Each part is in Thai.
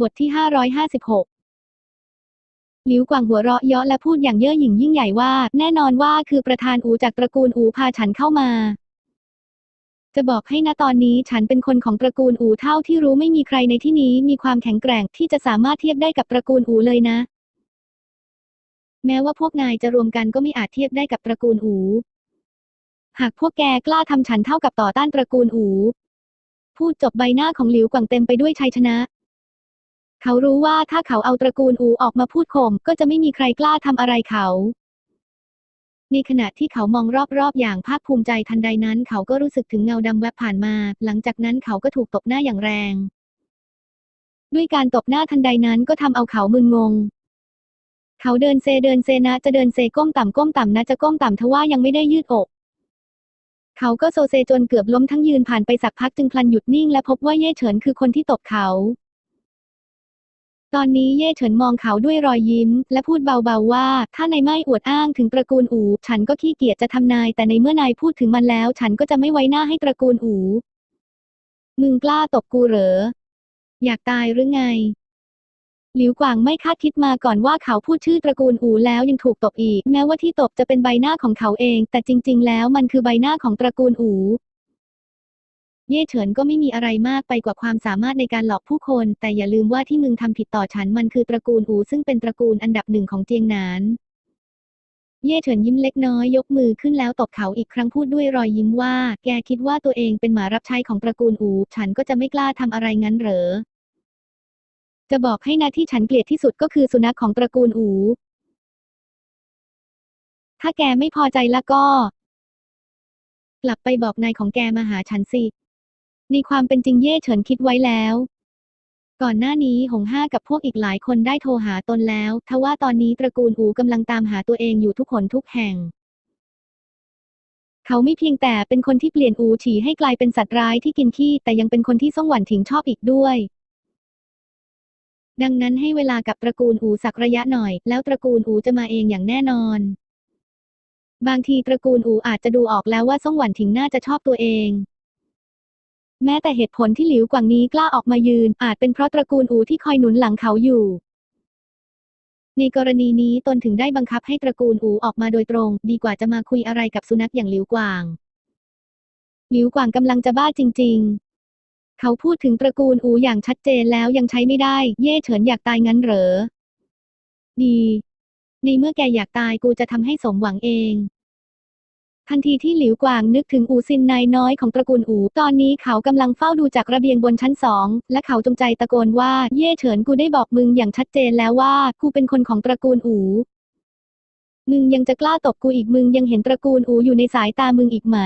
บทที่ 556 หลิวกวางหัวเราะเยาะและพูดอย่างเย่อหยิ่งยิ่งใหญ่ว่า แน่นอนว่าคือประธานอูจากตระกูลอูพาฉันเข้ามา จะบอกให้นะตอนนี้ฉันเป็นคนของตระกูลอูเท่าที่รู้ไม่มีใครในที่นี้มีความแข็งแกร่งที่จะสามารถเทียบได้กับตระกูลอูเลยนะ แม้ว่าพวกนายจะรวมกันก็ไม่อาจเทียบได้กับตระกูลอู หากพวกแกกล้าทำฉันเท่ากับต่อต้านตระกูลอูพูดจบใบหน้าของหลิวกวางเต็มไปด้วยชัยชนะ เขารู้ว่าถ้าเขาเอาตระกูลอูออกมาพูดข่มก็จะไม่มีใครกล้าทำอะไรเขาในขณะที่เขามองรอบๆ อย่างภาคภูมิใจทันใดนั้น เขาก็รู้สึกถึงเงาดำแวบผ่านมา หลังจากนั้นเขาก็ถูกตบหน้าอย่างแรง ด้วยการตบหน้าทันใดนั้นก็ทำเอาเขามึนงง เขาเดินเซเดินเซนะจะเดินเซก้มต่ำก้มต่ำนะจะก้มต่ำทว่ายังไม่ได้ยืดอก เขาก็โซเซจนเกือบล้มทั้งยืนผ่านไปสักพักจึงพลันหยุดนิ่งและพบว่าเย่เฉินคือคนที่ตบเขา ตอนนี้เย่เฉินมองเขาด้วยรอยยิ้ม และพูดเบาๆว่า ถ้าในไม่อวดอ้างถึงตระกูลอู ฉันก็ขี้เกียจจะทำนาย แต่ในเมื่อนายพูดถึงมันแล้ว ฉันก็จะไม่ไว้หน้าให้ตระกูลอู มึงกล้าตบกูเหรอ อยากตายหรือไง หลิวกวางไม่คาดคิดมาก่อนว่าเขาพูดชื่อตระกูลอูแล้วยังถูกตบอีก แม้ว่าที่ตบจะเป็นใบหน้าของเขาเอง แต่จริง ๆ แล้วมันคือใบหน้าของตระกูลอู เย่เฉินก็ไม่มีอะไรมากไปกว่าความสามารถในการหลอกผู้คน แต่อย่าลืมว่าที่มึงทำผิดต่อฉันมันคือตระกูลอูซึ่งเป็นตระกูลอันดับหนึ่งของเจียงหนาน เย่เฉินยิ้มเล็กน้อยยกมือขึ้นแล้วตบเขาอีกครั้งพูดด้วยรอยยิ้มว่า แกคิดว่าตัวเองเป็นหมารับใช้ของตระกูลอู ฉันก็จะไม่กล้าทำอะไรงั้นเหรอ จะบอกให้นะที่ฉันเกลียดที่สุดก็คือสุนัขของตระกูลอู ถ้าแกไม่พอใจแล้วก็ กลับไปบอกนายของแกมาหาฉันสิ ในความเป็นจริงเย่เฉินคิดไว้แล้ว ก่อนหน้านี้หงห้ากับพวกอีกหลายคนได้โทรหาตนแล้วทว่าตอนนี้ตระกูลอูกำลังตามหาตัวเองอยู่ทุกคนทุกแห่ง เขาไม่เพียงแต่เป็นคนที่เปลี่ยนอูฉีให้กลายเป็นสัตว์ร้ายที่กินขี้แต่ยังเป็นคนที่ซ่งหวันถิงชอบอีกด้วยดังนั้นให้เวลากับตระกูลอูสักระยะหน่อย แล้วตระกูลอูจะมาเองอย่างแน่นอน บางทีตระกูลอูอาจจะดูออกแล้วว่าซ่งหวันถิงน่าจะชอบตัวเอง แม้แต่เหตุผลที่หลิวกวางนี้กล้าออกมายืน อาจเป็นเพราะตระกูลอูที่คอยหนุนหลังเขาอยู่ ในกรณีนี้ตนถึงได้บังคับให้ตระกูลอูออกมาโดยตรง ดีกว่าจะมาคุยอะไรกับสุนัขอย่างหลิวกวาง หลิวกวางกำลังจะบ้าจริง ๆ เขาพูดถึงตระกูลอูอย่างชัดเจนแล้วยังใช้ไม่ได้ เย่เฉินอยากตายงั้นเหรอ ดี ในเมื่อแกอยากตายกูจะทำให้สมหวังเอง ทันทีที่หลิวกวางนึกถึงอูซินนายน้อยของตระกูลอู ตอนนี้เขากำลังเฝ้าดูจากระเบียงบนชั้นสอง และเขาจงใจตะโกนว่า เย่เฉินกูได้บอกมึงอย่างชัดเจนแล้วว่า กูเป็นคนของตระกูลอู มึงยังจะกล้าตบกูอีกมึงยังเห็นตระกูลอูอยู่ในสายตามึงอีกไหม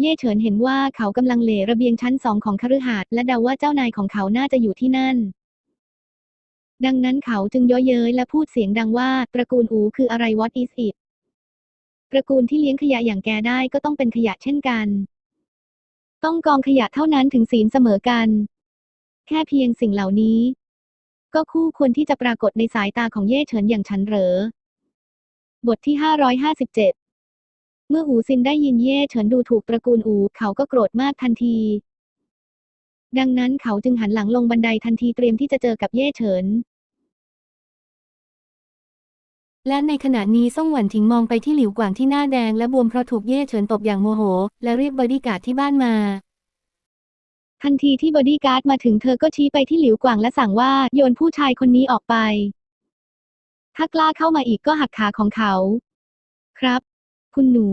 เย่เฉินเห็นว่าเขากำลังเหล่ระเบียงชั้นสองของคฤหาสน์และเดาว่าเจ้านายของเขาน่าจะอยู่ที่นั่นดังนั้นเขาจึงย่อเย้ยและพูดเสียงดังว่า ตระกูลอูคืออะไร what is it ตระกูลที่เลี้ยงขยะอย่างแกได้ก็ต้องเป็นขยะเช่นกัน ต้องกองขยะเท่านั้นถึงศีลเสมอกัน แค่เพียงสิ่งเหล่านี้ ก็คู่ควรที่จะปรากฏในสายตาของเย่เฉินอย่างฉันเหรอบทที่ 557 เมื่ออูซินได้ยินเย่เฉินดูถูกตระกูลอูเขาก็โกรธมากทันที ดังนั้นเขาจึงหันหลังลงบันไดทันทีเตรียมที่จะเจอกับเย่เฉิน และในขณะนี้ซ่งหวันถิงมองไปที่หลิวกวางที่หน้าแดงและบวมเพราะถูกเย่เฉินตบอย่างโมโห และเรียกบอดี้การ์ดที่บ้านมา ทันทีที่บอดี้การ์ดมาถึงเธอก็ชี้ไปที่หลิวกวางและสั่งว่าโยนผู้ชายคนนี้ออกไป ถ้ากล้าเข้ามาอีกก็หักขาของเขา ครับ คุณหนู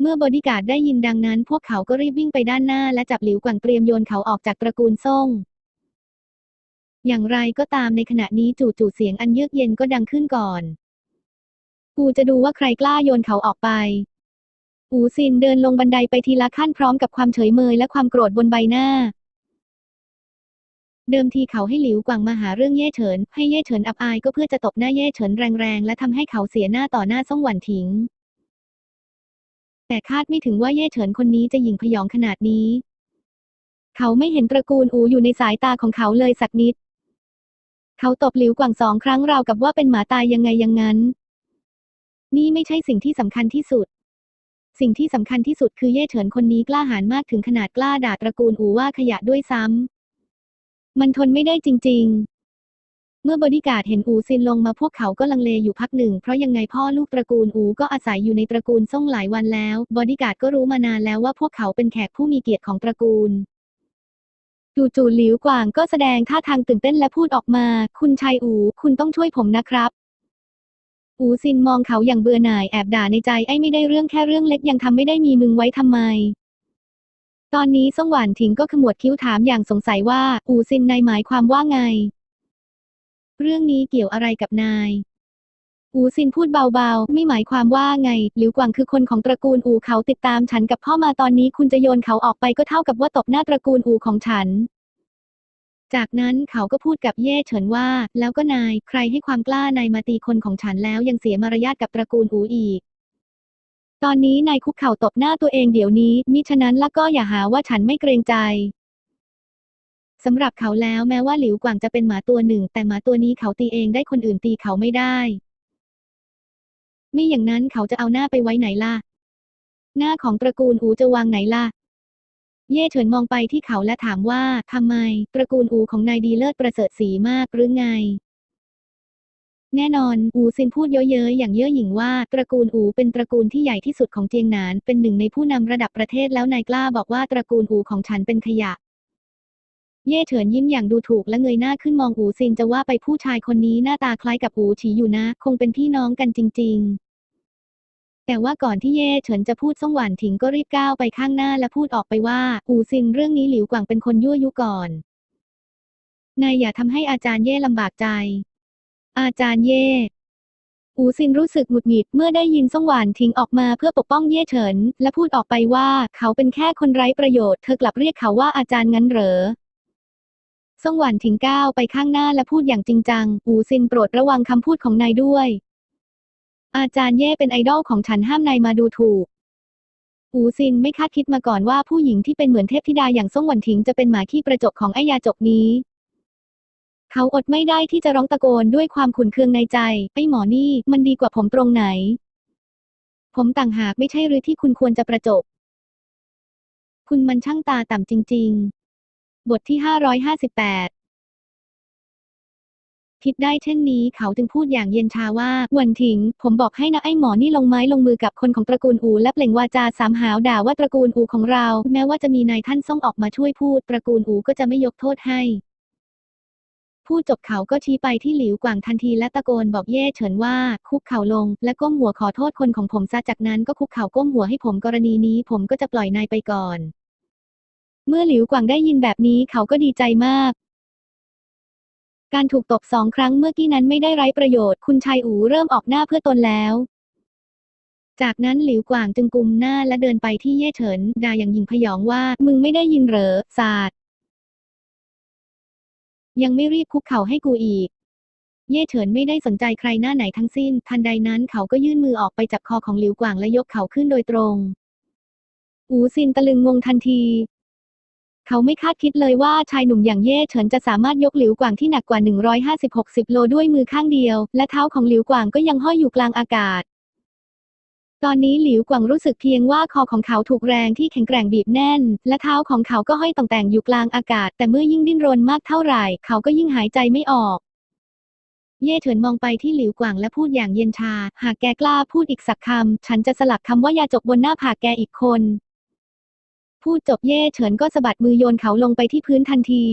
เมื่อบอดี้การ์ดได้ยินดังนั้น พวกเขาก็รีบวิ่งไปด้านหน้าและจับหลิวกวางเตรียมโยนเขาออกจากตระกูลซ่งอย่างไรก็ตามในขณะนี้จู่ๆเสียงอันเยือกเย็นก็ดังขึ้นก่อน กูจะดูว่าใครกล้าโยนเขาออกไป อูซินเดินลงบันไดไปทีละขั้นพร้อมกับความเฉยเมยและความโกรธบนใบหน้า เดิมทีเขาให้หลิวกวางมาหาเรื่องเย่เฉิน ให้เย่เฉินอับอายก็เพื่อจะตบหน้าเย่เฉินแรงๆและทำให้เขาเสียหน้าต่อหน้าซ่งหวันถิง แต่คาดไม่ถึงว่าเย่เฉินคนนี้จะหยิ่งพยองขนาดนี้ เขาไม่เห็นตระกูลอูอยู่ในสายตาของเขาเลยสักนิด เขาตบหลิวกวางสองครั้งราวกับว่าเป็นหมาตายยังไงยังงั้น นี่ไม่ใช่สิ่งที่สำคัญที่สุด สิ่งที่สำคัญที่สุดคือเย่เฉินคนนี้กล้าหาญมากถึงขนาดกล้าด่าตระกูลอูว่าขยะด้วยซ้มันทนไม่ได้จริง ๆ เมื่อบอดี้การ์ดเห็นอูซินลงมาพวกเขาก็ลังเลอยู่พักหนึ่ง เพราะยังไงพ่อลูกตระกูลอูก็อาศัยอยู่ในตระกูลซ่งหลายวันแล้ว บอดี้การ์ดก็รู้มานานแล้วว่าพวกเขาเป็นแขกผู้มีเกียรติของตระกูลจู่ๆหลิวกวางก็แสดงท่าทางตื่นเต้นและพูดออกมา คุณชายอู คุณต้องช่วยผมนะครับ อูซินมองเขาอย่างเบื่อหน่ายแอบด่าในใจไอ้ไม่ได้เรื่องแค่เรื่องเล็กยังทำไม่ได้มีมึงไว้ทำไม ตอนนี้ซ่งหวานถิงก็ขมวดคิ้วถามอย่างสงสัยว่า อูซินนายหมายความว่าไง เรื่องนี้เกี่ยวอะไรกับนาย อูซินพูดเบาๆ ไม่หมายความว่าไง หลิวกวางคือคนของตระกูลอูเขาติดตามฉันกับพ่อมาตอนนี้คุณจะโยนเขาออกไปก็เท่ากับว่าตบหน้าตระกูลอูของฉัน จากนั้นเขาก็พูดกับเย่เฉินว่า แล้วก็นาย ใครให้ความกล้านายมาตีคนของฉันแล้วยังเสียมารยาทกับตระกูลอูอีก ตอนนี้นายคุกเข่าตบหน้าตัวเองเดี๋ยวนี้ มิฉะนั้นแล้วก็อย่าหาว่าฉันไม่เกรงใจสำหรับเขาแล้วแม้ว่าหลิวกวางจะเป็นหมาตัวหนึ่ง แต่หมาตัวนี้เขาตีเองได้คนอื่นตีเขาไม่ได้ไม่อย่างนั้นเขาจะเอาหน้าไปไว้ไหนล่ะ หน้าของตระกูลอูจะวางไหนล่ะ เย่เฉินมองไปที่เขาและถามว่าทำไม ตระกูลอูของนายดีเลิศประเสริฐสีมากหรือไง แน่นอน อูซินพูดเย้ยๆอย่างเย่อหยิ่งว่า ตระกูลอูเป็นตระกูลที่ใหญ่ที่สุดของเจียงหนาน เป็นหนึ่งในผู้นำระดับประเทศแล้วนายกล้าบอกว่าตระกูลอูของฉันเป็นขยะเย่เฉินยิ้มอย่างดูถูกและเงยหน้าขึ้นมองอูซินจะว่าไปผู้ชายคนนี้หน้าตาคล้ายกับอูฉีอยู่นะ คงเป็นพี่น้องกันจริง ๆ แต่ว่าก่อนที่เย่เฉินจะพูดซ่งหวานถิงก็รีบก้าวไปข้างหน้าและพูดออกไปว่าอูซินเรื่องนี้หลิวกวางเป็นคนยั่วยุก่อน นายอย่าทำให้อาจารย์เย่ลำบากใจ อาจารย์เย่อูซินรู้สึกหงุดหงิดเมื่อได้ยินซ่งหวานทิ้งออกมาเพื่อปกป้องเย่เฉิน และพูดออกไปว่าเขาเป็นแค่คนไร้ประโยชน์เธอกลับเรียกเขาว่าอาจารย์งั้นเหรอซ่งหวานทิ้งก้าวไปข้างหน้าและพูดอย่างจริงจัง อูซินโปรดระวังคำพูดของนายด้วย อาจารย์เย่เป็นไอดอลของฉันห้ามนายมาดูถูก อูซินไม่คาดคิดมาก่อนว่าผู้หญิงที่เป็นเหมือนเทพธิดาอย่างซ่งหวันถิงจะเป็นหมาขี้ประจกของไอยาจกนี้ เขาอดไม่ได้ที่จะร้องตะโกนด้วยความขุนเคืองในใจ ไอหมอนี่มันดีกว่าผมตรงไหน ผมต่างหากไม่ใช่หรือที่คุณควรจะประจบ คุณมันช่างตาต่ำจริง ๆ บทที่ห้าร้อยห้าสิบแปด คิดได้เช่นนี้เขาจึงพูดอย่างเย็นชาว่าหวันถิง ผมบอกให้นะไอ้หมอนี่ลงไม้ลงมือกับคนของตระกูลอูและเปล่งวาจาสามหาวด่าว่าตระกูลอูของเรา แม้ว่าจะมีนายท่านส่งออกมาช่วยพูด ตระกูลอูก็จะไม่ยกโทษให้พูดจบเขาก็ชี้ไปที่หลิวกวางทันทีและตะโกนบอกเย่เฉินว่า คุกเข่าลง และก้มหัวขอโทษคนของผมซะจากนั้นก็คุกเข่าก้มหัวให้ผมกรณีนี้ผมก็จะปล่อยนายไปก่อน เมื่อหลิวกวางได้ยินแบบนี้เขาก็ดีใจมาก การถูกตบสองครั้งเมื่อกี้นั้นไม่ได้ไร้ประโยชน์ คุณชายอูเริ่มออกหน้าเพื่อตนแล้ว จากนั้นหลิวกวางจึงกุมหน้าและเดินไปที่เย่เฉินด่าอย่างหยิ่งพยองว่า มึงไม่ได้ยินเหรอศาสตร์ยังไม่รีบคุกเข่าให้กูอีก เย่เฉินไม่ได้สนใจใครหน้าไหนทั้งสิ้น ทันใดนั้นเขาก็ยื่นมือออกไปจับคอของหลิวกวางและยกเขาขึ้นโดยตรง อูซินตะลึงงงทันที เขาไม่คาดคิดเลยว่าชายหนุ่มอย่างเย่เฉินจะสามารถยกหลิวกวางที่หนักกว่า 150-60 โลด้วยมือข้างเดียว และเท้าของหลิวกวางก็ยังห้อยอยู่กลางอากาศ ตอนนี้หลิวกวางรู้สึกเพียงว่าคอของเขาถูกแรงที่แข็งแกร่งบีบแน่น และเท้าของเขาก็ห้อยต่องแต่งอยู่กลางอากาศ แต่เมื่อยิ่งดิ้นรนมากเท่าไหร่ เขาก็ยิ่งหายใจไม่ออก เย่เฉินมองไปที่หลิวกวางและพูดอย่างเย็นชา หากแกกล้าพูดอีกสักคำฉันจะสลักคำว่ายาจกบนหน้าผากแกอีกคน พูดจบเย่เฉินก็สะบัดมือโยนเขาลงไปที่พื้นทันที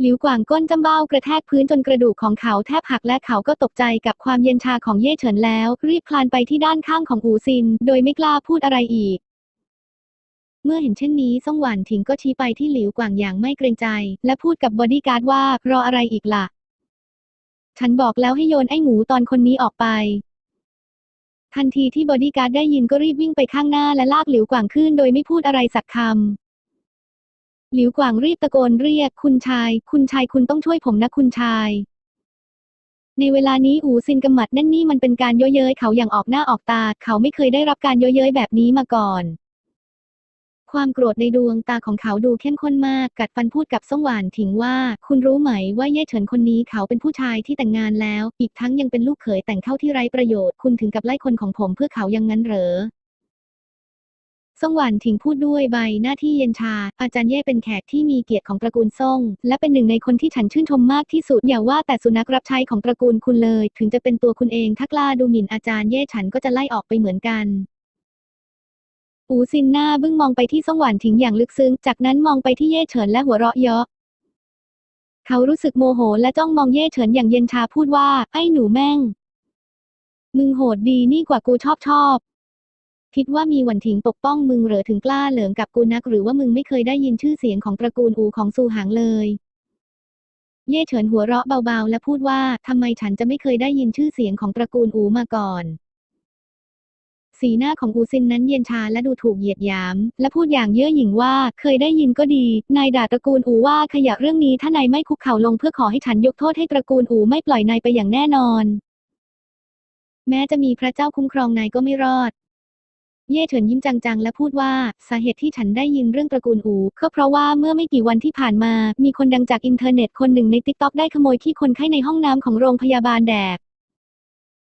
หลิวกวางก้นจำเบ้ากระแทกพื้นจนกระดูกของเขาแทบหักและเขาก็ตกใจกับความเย็นชาของเย่เฉินแล้ว รีบคลานไปที่ด้านข้างของอูซิน โดยไม่กล้าพูดอะไรอีก เมื่อเห็นเช่นนี้ซ่งหวานถิงก็ชี้ไปที่หลิวกวางอย่างไม่เกรงใจ และพูดกับบอดี้การ์ดว่ารออะไรอีกล่ะ ฉันบอกแล้วให้โยนไอ้หมูตอนคนนี้ออกไป ทันทีที่บอดี้การ์ดได้ยินก็รีบวิ่งไปข้างหน้าและลากหลิวกวางขึ้นโดยไม่พูดอะไรสักคำ หลิวกวางรีบตะโกนเรียกคุณชาย คุณชายคุณต้องช่วยผมนะคุณชาย ในเวลานี้อูซินกำมัดแน่นนี่มันเป็นการเย้ยเย้ยเขาอย่างออกหน้าออกตา เขาไม่เคยได้รับการเย้ยเย้ยแบบนี้มาก่อน ความโกรธในดวงตาของเขาดูเข้มข้นมาก กัดฟันพูดกับซ่งหวานถิงว่า คุณรู้ไหมว่าเย่เฉินคนนี้เขาเป็นผู้ชายที่แต่งงานแล้ว อีกทั้งยังเป็นลูกเขยแต่งเข้าที่ไร้ประโยชน์ คุณถึงกับไล่คนของผมเพื่อเขายังงั้นเหรอซ่งหวานถิงพูดด้วยใบหน้าที่เย็นชา อาจารย์เย่เป็นแขกที่มีเกียรติของตระกูลซ่ง และเป็นหนึ่งในคนที่ฉันชื่นชมมากที่สุด อย่าว่าแต่สุนัขรับใช้ของตระกูลคุณเลย ถึงจะเป็นตัวคุณเองถ้ากล้าดูหมิ่นอาจารย์เย่ฉันก็จะไล่ออกไปเหมือนกัน อูซินหน้าบึ้งมองไปที่ซ่งหวานถิงอย่างลึกซึ้ง จากนั้นมองไปที่เย่เฉินและหัวเราะเยาะเขารู้สึกโมโหและจ้องมองเย่เฉินอย่างเย็นชาพูดว่า ไอ้หนูแม่ง มึงโหดดีนี่กว่ากูชอบชอบ คิดว่ามีหวันถิงปกป้องมึงเหรือถึงกล้าเหลิงกับกูนัก หรือว่ามึงไม่เคยได้ยินชื่อเสียงของตระกูลอูของซูหางเลยเย่เฉินหัวเราะเบาๆ และพูดว่าทำไมฉันจะไม่เคยได้ยินชื่อเสียงของตระกูลอูมาก่อน สีหน้าของอูซินนั้นเย็นชาและดูถูกเหยียดหยาม และพูดอย่างเย่อหยิ่งว่าเคยได้ยินก็ดี นายด่าตระกูลอูว่าขยะเรื่องนี้ถ้านายไม่คุกเข่าลงเพื่อขอให้ฉันยกโทษให้ตระกูลอูไม่ปล่อยนายไปอย่างแน่นอน แม้จะมีพระเจ้าคุ้มครองนายก็ไม่รอดเย่เฉินยิ้มจังๆ และพูดว่าสาเหตุที่ฉันได้ยินเรื่องตระกูลอูก็เพราะว่าเมื่อไม่กี่วันที่ผ่านมา มีคนดังจากอินเทอร์เน็ตคนหนึ่งในติ๊กต็อกได้ขโมยที่คนไข้ในห้องน้ำของโรงพยาบาลแดก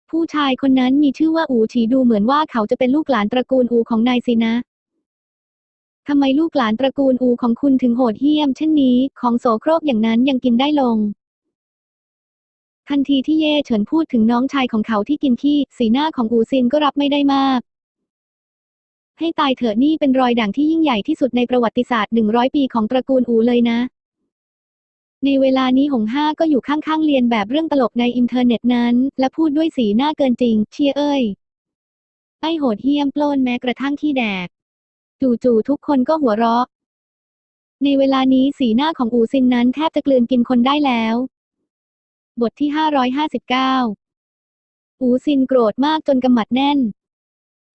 ผู้ชายคนนั้นมีชื่อว่าอูฉีดูเหมือนว่าเขาจะเป็นลูกหลานตระกูลอูของนายสินะ ทำไมลูกหลานตระกูลอูของคุณถึงโหดเหี้ยมเช่นนี้ ของโสโครกอย่างนั้นยังกินได้ลง ทันทีที่เย่เฉินพูดถึงน้องชายของเขาที่กินขี้ สีหน้าของอูซินก็รับไม่ได้มาก ให้ตายเถอะนี่เป็นรอยด่างที่ยิ่งใหญ่ที่สุดในประวัติศาสตร์หนึ่งร้อยปีของตระกูลอูเลยนะ ในเวลานี้หงห้าก็อยู่ข้างๆเรียนแบบเรื่องตลกในอินเทอร์เน็ตนั้น และพูดด้วยสีหน้าเกินจริง เชียเอ้ย ไอ้โหดเหี้ยมปล้นแม้กระทั่งขี้แดก จู่ๆทุกคนก็หัวเราะ ในเวลานี้สีหน้าของอูซินนั้นแทบจะกลืนกินคนได้แล้ว บทที่ 559 อูซินโกรธมากจนกำหมัดแน่น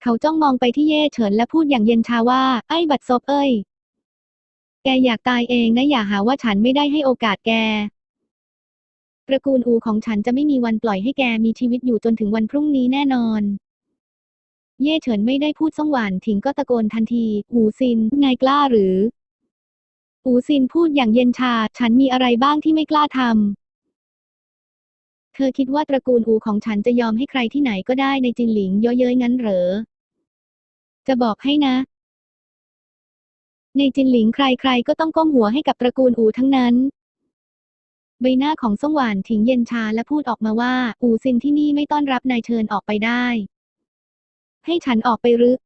เขาจ้องมองไปที่เย่เฉินและพูดอย่างเย็นชาว่า ไอ้บัดซบเอ้ย แกอยากตายเองนะอย่าหาว่าฉันไม่ได้ให้โอกาสแก ตระกูลอูของฉันจะไม่มีวันปล่อยให้แกมีชีวิตอยู่จนถึงวันพรุ่งนี้แน่นอน เย่เฉินไม่ได้พูดซ่งหวานถิงก็ตะโกนทันทีอูซินนายกล้าหรือ อูซินพูดอย่างเย็นชา ฉันมีอะไรบ้างที่ไม่กล้าทำ เธอคิดว่าตระกูลอูของฉันจะยอมให้ใครที่ไหนก็ได้ในจินหลิงเย่อเย้ยงั้นเหรอ จะบอกให้นะ ในจินหลิงใครๆก็ต้องก้มหัวให้กับตระกูลอูทั้งนั้น ใบหน้าของซ่งหวานถิงเย็นชาและพูดออกมาว่า อูซินที่นี่ไม่ต้อนรับนายเชิญออกไปได้ ให้ฉันออกไปหรือ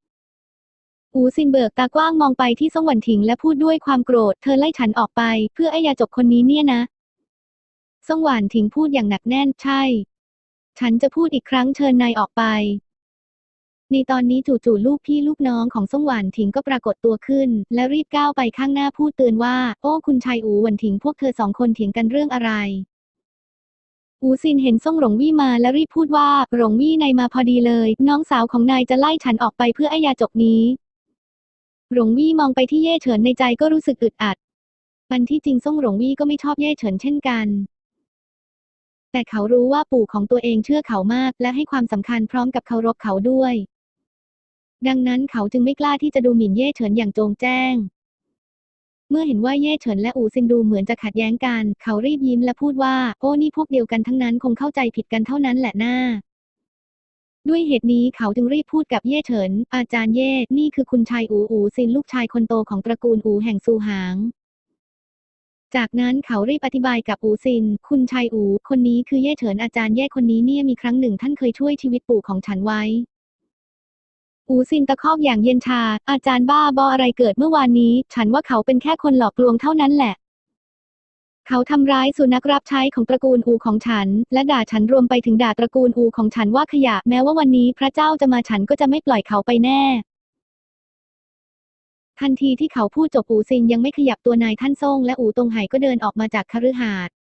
อูซินเบิกตากว้างมองไปที่ซ่งหวันถิงและพูดด้วยความโกรธ เธอไล่ฉันออกไป เพื่อไอ้ยาจกคนนี้เนี่ยนะซ่งหวานถิงพูดอย่างหนักแน่นใช่ ฉันจะพูดอีกครั้งเชิญนายออกไป ในตอนนี้จู่ๆลูกพี่ลูกน้องของซ่งหวานถิงก็ปรากฏตัวขึ้น และรีบก้าวไปข้างหน้าพูดเตือนว่า โอ้คุณชายอูหวันถิงพวกเธอสองคนเถียงกันเรื่องอะไรอูซินเห็นซ่งหลงวี่มาและรีบพูดว่าหลงวี่นายมาพอดีเลย น้องสาวของนายจะไล่ฉันออกไปเพื่อไอ้ยาจกนี้หลงวี่มองไปที่เย่เฉินในใจก็รู้สึกอึดอัดมันที่จริงซ่งหลงวี่ก็ไม่ชอบเย่เฉินเช่นกัน แต่เขารู้ว่าปู่ของตัวเองเชื่อเขามากและให้ความสำคัญพร้อมกับเคารพเขาด้วย ดังนั้นเขาจึงไม่กล้าที่จะดูหมิ่นเย่เฉินอย่างโจงแจ้ง เมื่อเห็นว่าเย่เฉินและอูซินดูเหมือนจะขัดแย้งกัน เขารีบยิ้มและพูดว่า โอ้นี่พวกเดียวกันทั้งนั้นคงเข้าใจผิดกันเท่านั้นแหละหน้าด้วยเหตุนี้เขาจึงรีบพูดกับเย่เฉิน อาจารย์เย่ นี่คือคุณชายอูอูซินลูกชายคนโตของตระกูลอูแห่งซูหาง จากนั้นเขารีบอธิบายกับอูซิน คุณชายอู คนนี้คือเย่เฉินอาจารย์เย่คนนี้เนี่ยมีครั้งหนึ่งท่านเคยช่วยชีวิตปู่ของฉันไว้ อูซินตะคอกอย่างเย็นชา อาจารย์บ้าบออะไรเกิดเมื่อวานนี้ ฉันว่าเขาเป็นแค่คนหลอกลวงเท่านั้นแหละ เขาทำร้ายสุนัขรับใช้ของตระกูลอูของฉัน และด่าฉันรวมไปถึงด่าตระกูลอูของฉันว่าขยะ แม้ว่าวันนี้พระเจ้าจะมาฉันก็จะไม่ปล่อยเขาไปแน่ทันทีที่เขาพูดจบอูซินยังไม่ขยับตัวนายท่านซ่งและอูตงไห่ก็เดินออกมาจากคฤหาสน์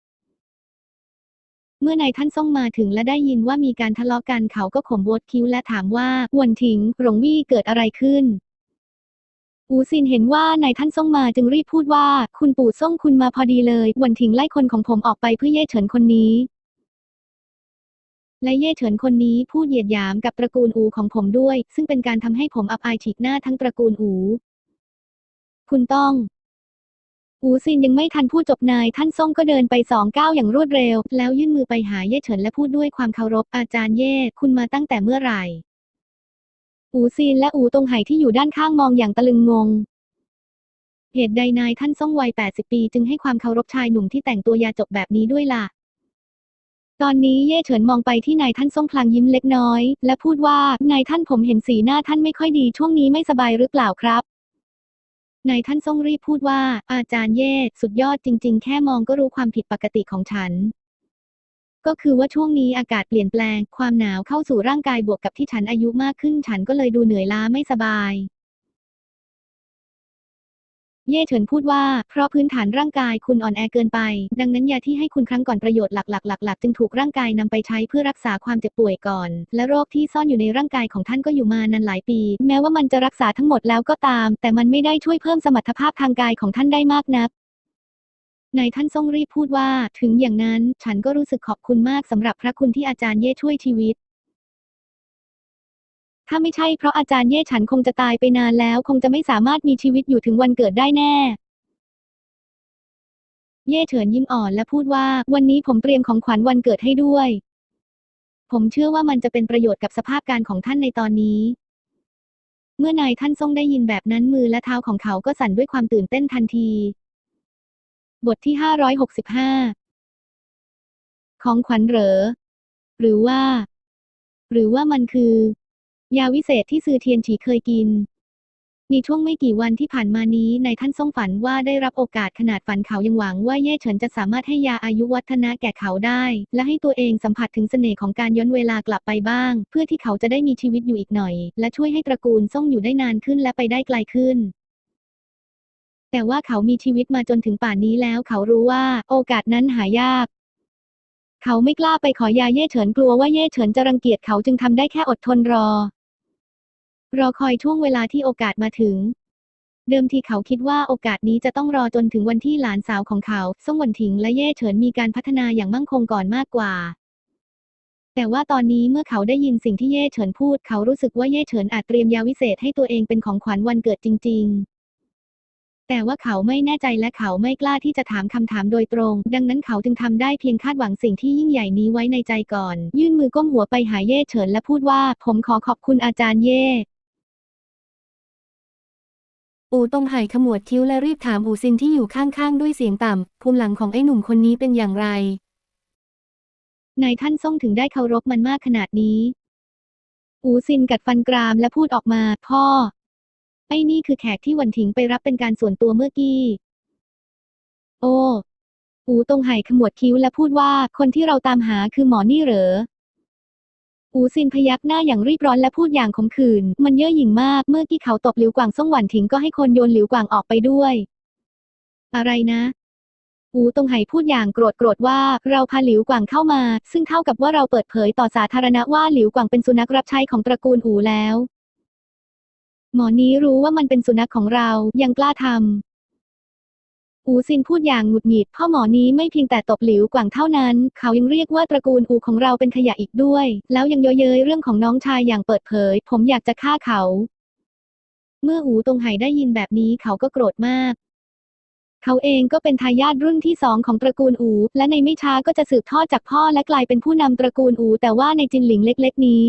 เมื่อนายท่านซ่งมาถึงและได้ยินว่ามีการทะเลาะกันเขาก็ข่มบดคิ้วและถามว่าวนถิงหลงวี่เกิดอะไรขึ้น อูซินเห็นว่านายท่านซ่งมาจึงรีบพูดว่า คุณปู่ซ่งคุณมาพอดีเลยวนถิงไล่คนของผมออกไปเพื่อเย่เฉินคนนี้ และเย่เฉินคนนี้พูดเหยียดหยามกับตระกูลอูของผมด้วย ซึ่งเป็นการทำให้ผมอับอายฉีกหน้าทั้งตระกูลอู คุณต้อง อูซินยังไม่ทันพูดจบนายท่านซ่งก็เดินไปสองก้าวอย่างรวดเร็ว แล้วยื่นมือไปหาเย่เฉินและพูดด้วยความเคารพอาจารย์เย่คุณมาตั้งแต่เมื่อไหร่ อูซีนและอูตงไหที่อยู่ด้านข้างมองอย่างตะลึงงง เหตุใดนายท่านซ่งวัย 80 ปี จึงให้ความเคารพชายหนุ่มที่แต่งตัวยาจกแบบนี้ด้วยล่ะ ตอนนี้เย่เฉินมองไปที่นายท่านซ่งพลางยิ้มเล็กน้อย และพูดว่านายท่านผมเห็นสีหน้าท่านไม่ค่อยดีช่วงนี้ไม่สบายหรือเปล่าครับ นายท่านซ่งรีบพูดว่า อาจารย์เย่สุดยอดจริง ๆ แค่มองก็รู้ความผิดปกติของฉัน ก็คือว่าช่วงนี้อากาศเปลี่ยนแปลง ความหนาวเข้าสู่ร่างกายบวกกับที่ฉันอายุมากขึ้น ฉันก็เลยดูเหนื่อยล้าไม่สบาย เย่เฉินพูดว่า เพราะพื้นฐานร่างกายคุณอ่อนแอเกินไป ดังนั้นยาที่ให้คุณครั้งก่อนประโยชน์หลักๆหลักๆจึงถูกร่างกายนำไปใช้เพื่อรักษาความเจ็บป่วยก่อน และโรคที่ซ่อนอยู่ในร่างกายของท่านก็อยู่มานานหลายปี แม้ว่ามันจะรักษาทั้งหมดแล้วก็ตาม แต่มันไม่ได้ช่วยเพิ่มสมรรถภาพทางกายของท่านได้มากนักนายท่านทรงรีบพูดว่า ถึงอย่างนั้น ฉันก็รู้สึกขอบคุณมากสำหรับพระคุณที่อาจารย์เย่ช่วยชีวิต ถ้าไม่ใช่เพราะอาจารย์เย่ฉันคงจะตายไปนานแล้ว คงจะไม่สามารถมีชีวิตอยู่ถึงวันเกิดได้แน่ เย่เฉินยิ้มอ่อนและพูดว่า วันนี้ผมเตรียมของขวัญวันเกิดให้ด้วย ผมเชื่อว่ามันจะเป็นประโยชน์กับสภาพการของท่านในตอนนี้ เมื่อนายท่านทรงได้ยินแบบนั้นมือและเท้าของเขาก็สั่นด้วยความตื่นเต้นทันที บทที่ห้าร้อยหกสิบห้าของขวัญเหรอ หรือว่า หรือว่ามันคือ ยาวิเศษที่ซือเทียนฉีเคยกินในช่วงไม่กี่วันที่ผ่านมานี้นายท่านทรงฝันว่าได้รับโอกาสขนาดฝันเขายังหวังว่าเย่เฉินจะสามารถให้ยาอายุวัฒนะแก่เขาได้ และให้ตัวเองสัมผัสถึงเสน่ห์ของการย้อนเวลากลับไปบ้าง เพื่อที่เขาจะได้มีชีวิตอยู่อีกหน่อย และช่วยให้ตระกูลซ่งอยู่ได้นานขึ้นและไปได้ไกลขึ้น แต่ว่าเขามีชีวิตมาจนถึงป่านนี้แล้ว เขารู้ว่า โอกาสนั้นหายากเขาไม่กล้าไปขอยาเย่เฉินกลัวว่าเย่เฉินจะรังเกียจเขาจึงทำได้แค่อดทนรอ รอคอยช่วงเวลาที่โอกาสมาถึง เดิมทีเขาคิดว่าโอกาสนี้จะต้องรอจนถึงวันที่หลานสาวของเขาซ่งวันถิงและเย่เฉินมีการพัฒนาอย่างมั่งคงก่อนมากกว่า แต่ว่าตอนนี้เมื่อเขาได้ยินสิ่งที่เย่เฉินพูด เขารู้สึกว่าเย่เฉินอาจเตรียมยาวิเศษให้ตัวเองเป็นของขวัญวันเกิดจริง ๆแต่ว่าเขาไม่แน่ใจและเขาไม่กล้าที่จะถามคำถามโดยตรง ดังนั้นเขาจึงทำได้เพียงคาดหวังสิ่งที่ยิ่งใหญ่นี้ไว้ในใจก่อน ยื่นมือก้มหัวไปหาเย่เฉินและพูดว่า ผมขอขอบคุณอาจารย์เย่ อูตงไห่ขมวดคิ้วและรีบถามอูซินที่อยู่ข้างๆ ด้วยเสียงต่ำ ภูมิหลังของไอ้หนุ่มคนนี้เป็นอย่างไร นายท่านซ่งถึงได้เคารพมันมากขนาดนี้ อูซินกัดฟันกรามและพูดออกมา พ่อ ไอ้นี่คือแขกที่วันถิงไปรับเป็นการส่วนตัวเมื่อกี้ โอ้ อูตงไห่ขมวดคิ้วและพูดว่า คนที่เราตามหาคือหมอนี่เหรอ อูซินพยักหน้าอย่างรีบร้อนและพูดอย่างขมขื่น มันเย่อหยิ่งมาก เมื่อกี้เขาตบหลิวกวางซ่งหวันถิงก็ให้คนโยนหลิวกวางออกไปด้วย อะไรนะ อูตงไห่พูดอย่างโกรธโกรธว่า เราพาหลิวกวางเข้ามา ซึ่งเท่ากับว่าเราเปิดเผยต่อสาธารณะว่าหลิวกวางเป็นสุนัขรับใช้ของตระกูลอูแล้ว หมอนี้รู้ว่ามันเป็นสุนัขของเรา ยังกล้าทำ อูซินพูดอย่างหงุดหงิด พ่อหมอนี้ไม่เพียงแต่ตบหลิวกวางเท่านั้น เขายังเรียกว่าตระกูลอูของเราเป็นขยะอีกด้วย แล้วยังเยอะเย้ยเรื่องของน้องชายอย่างเปิดเผย ผมอยากจะฆ่าเขา เมื่ออูตงไห่ได้ยินแบบนี้เขาก็โกรธมาก เขาเองก็เป็นทายาทรุ่นที่สองของตระกูลอู และในไม่ช้าก็จะสืบทอดจากพ่อและกลายเป็นผู้นำตระกูลอู แต่ว่าในจินหลิงเล็ก ๆ นี้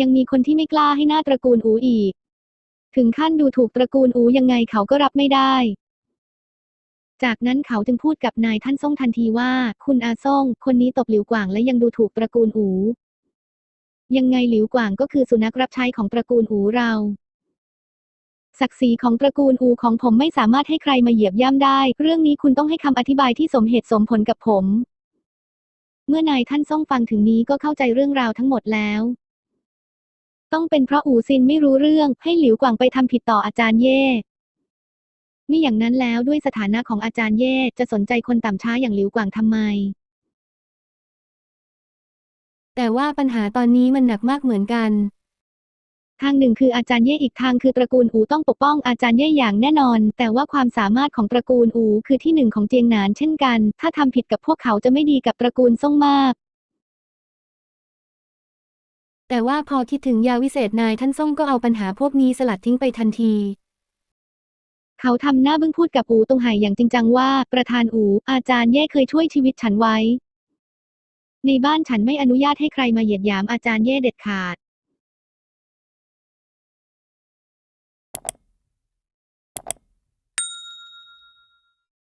ยังมีคนที่ไม่กล้าให้หน้าตระกูลอูอีก ถึงขั้นดูถูกตระกูลอูยังไงเขาก็รับไม่ได้ จากนั้นเขาจึงพูดกับนายท่านซ่งทันทีว่า คุณอาซ่ง คนนี้ตบหลิวกว่างและยังดูถูกตระกูลอูยังไงหลิวกว่างก็คือสุนัขรับใช้ของตระกูลอูเรา ศักดิ์ศรีของตระกูลอูของผมไม่สามารถให้ใครมาเหยียบย่ำได้ เรื่องนี้คุณต้องให้คำอธิบายที่สมเหตุสมผลกับผม เมื่อนายท่านซ่งฟังถึงนี้ก็เข้าใจเรื่องราวทั้งหมดแล้ว ต้องเป็นเพราะอูซินไม่รู้เรื่อง ให้หลิวกว่างไปทำผิดต่ออาจารย์เย่ มิอย่างนั้นแล้วด้วยสถานะของอาจารย์เย่จะสนใจคนต่ำช้าอย่างหลิวกวางทำไม แต่ว่าปัญหาตอนนี้มันหนักมากเหมือนกัน ทางหนึ่งคืออาจารย์เย่อีกทางคือตระกูลอูต้องปกป้องอาจารย์เย่อย่างแน่นอน แต่ว่าความสามารถของตระกูลอูคือที่หนึ่งของเจียงหนานเช่นกัน ถ้าทำผิดกับพวกเขาจะไม่ดีกับตระกูลซ่งมากแต่ว่าพอคิดถึงยาวิเศษนายท่านซ่งก็เอาปัญหาพวกนี้สลัดทิ้งไปทันที เขาทำหน้าบึ้งพูดกับอูตงไห่อย่างจริงจังว่า ประธานอู อาจารย์แย่เคยช่วยชีวิตฉันไว้ ในบ้านฉันไม่อนุญาตให้ใครมาเหยียดหยามอาจารย์แย่เด็ดขาด